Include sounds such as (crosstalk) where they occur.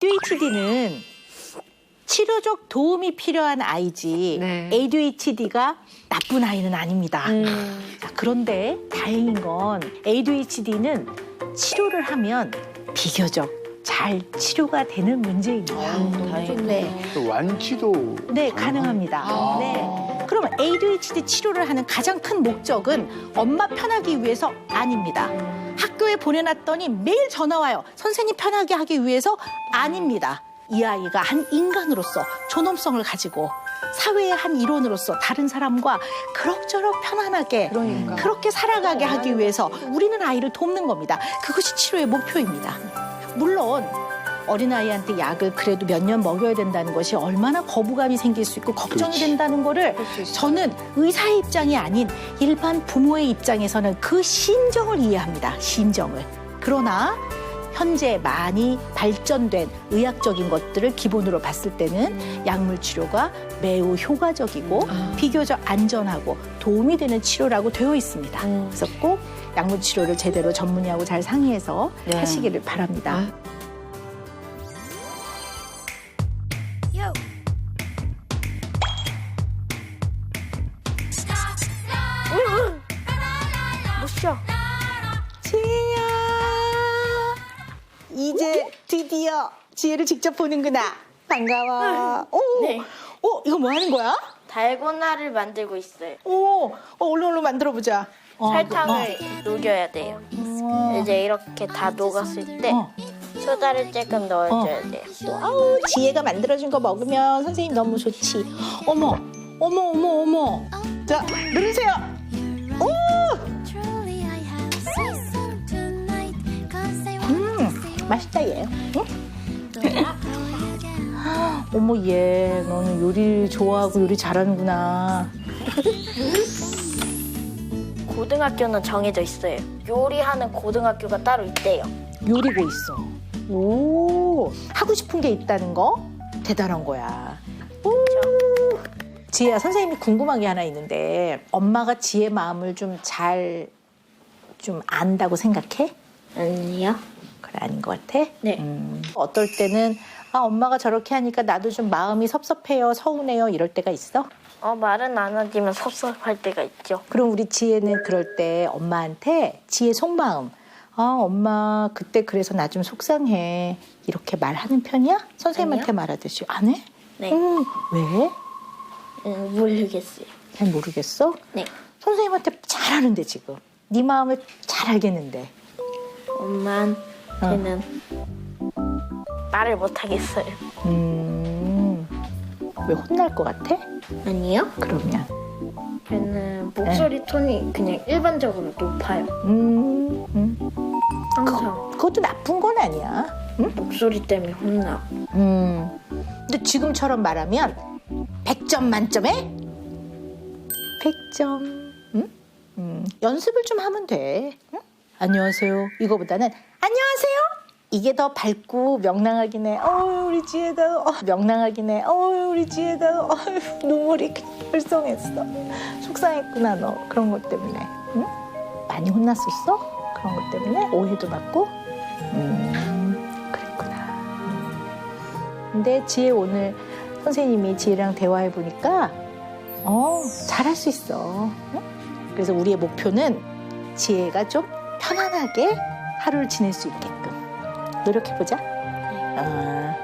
ADHD는 치료적 도움이 필요한 아이지 네. ADHD가 나쁜 아이는 아닙니다. 자, 그런데 다행인 건 ADHD는 치료를 하면 비교적 잘 치료가 되는 문제입니다. 네. 또 완치도 네, 가능합니다. 가능합니다. 아. 네. 그러면 ADHD 치료를 하는 가장 큰 목적은 엄마 편하기 위해서 아닙니다. 학교에 보내놨더니 매일 전화 와요. 선생님 편하게 하기 위해서 아닙니다. 이 아이가 한 인간으로서 존엄성을 가지고 사회의 한 일원으로서 다른 사람과 그럭저럭 편안하게 그러니까. 그렇게 살아가게 하기 위해서 우리는 아이를 돕는 겁니다. 그것이 치료의 목표입니다. 물론 어린아이한테 약을 그래도 몇 년 먹여야 된다는 것이 얼마나 거부감이 생길 수 있고 걱정이 그렇지. 된다는 거를 저는 의사의 입장이 아닌 일반 부모의 입장에서는 그 심정을 이해합니다. 심정을. 그러나 현재 많이 발전된 의학적인 것들을 기본으로 봤을 때는 약물 치료가 매우 효과적이고 아. 비교적 안전하고 도움이 되는 치료라고 되어 있습니다. 음. 그래서 꼭 약물 치료를 제대로 전문의하고 잘 상의해서 네. 하시기를 바랍니다. 아. 지혜야 이제 드디어 지혜를 직접 보는구나 반가워 오, 네. 오 이거 뭐 하는 거야? 달고나를 만들고 있어요. 오 어, 얼른 얼른 만들어 보자 어, 설탕을 녹여야 돼요. 어. 이제 이렇게 다 녹았을 때 어. 소다를 조금 넣어줘야 돼요. 또 아우 지혜가 만들어준 거 먹으면 선생님 너무 좋지 어머 어머 어머 어머 자 누르세요 맛있다 얘 응? (gasps) 어머 얘 너는 요리 좋아하고 요리 잘하는구나 (laughs) 고등학교는 정해져 있어요. 요리하는 고등학교가 따로 있대요. 요리고 있어. 오, 하고 싶은 게 있다는 거 대단한 거야. 오. 지혜야, 선생님이 궁금한 게 하나 있는데 엄마가 지혜 마음을 좀 잘 좀 안다고 생각해? 아니요? 그래 아닌 것 같아? 네. 음, 어떨 때는 아 엄마가 저렇게 하니까 나도 좀 마음이 섭섭해요, 서운해요 이럴 때가 있어? 어, 말은 안 하지만 섭섭할 때가 있죠. 그럼 우리 지혜는 그럴 때 엄마한테 지혜 속마음 아 엄마 그때 그래서 나 좀 속상해 이렇게 말하는 편이야? 선생님한테. 말하듯이 안 해? 네. 음, 왜? 음, 모르겠어요. 잘 모르겠어? 네. 선생님한테 잘하는데 지금 네 마음을 잘 알겠는데 엄마 한테는 말을 못 하겠어요. 음, 왜 혼날 것 같아? 아니요? 그러면 걔는 목소리 톤이 그냥 일반적으로 높아요. 음, 음. 항상 그것도 나쁜 건 아니야 목소리 때문에 혼나고. 음. 근데 지금처럼 말하면 100점 만점에 100점. 응? 음. 연습을 좀 하면 돼. 응? 안녕하세요. 이거보다는. 이게 더 밝고 명랑하긴 해. 어, 우리 지혜가 어, 명랑하긴 해. 어, 우리 지혜가 어, 눈물이 흘썽했어. 속상했구나 너 그런 것 때문에. 응? 많이 혼났었어? 그런 것 때문에 오해도 받고. 음, 그랬구나. 음. 근데 지혜 오늘 선생님이 지혜랑 대화해 보니까 어 잘할 수 있어. 응? 그래서 우리의 목표는 지혜가 좀 편안하게 하루를 지낼 수 있게끔 노력해 보자. 아,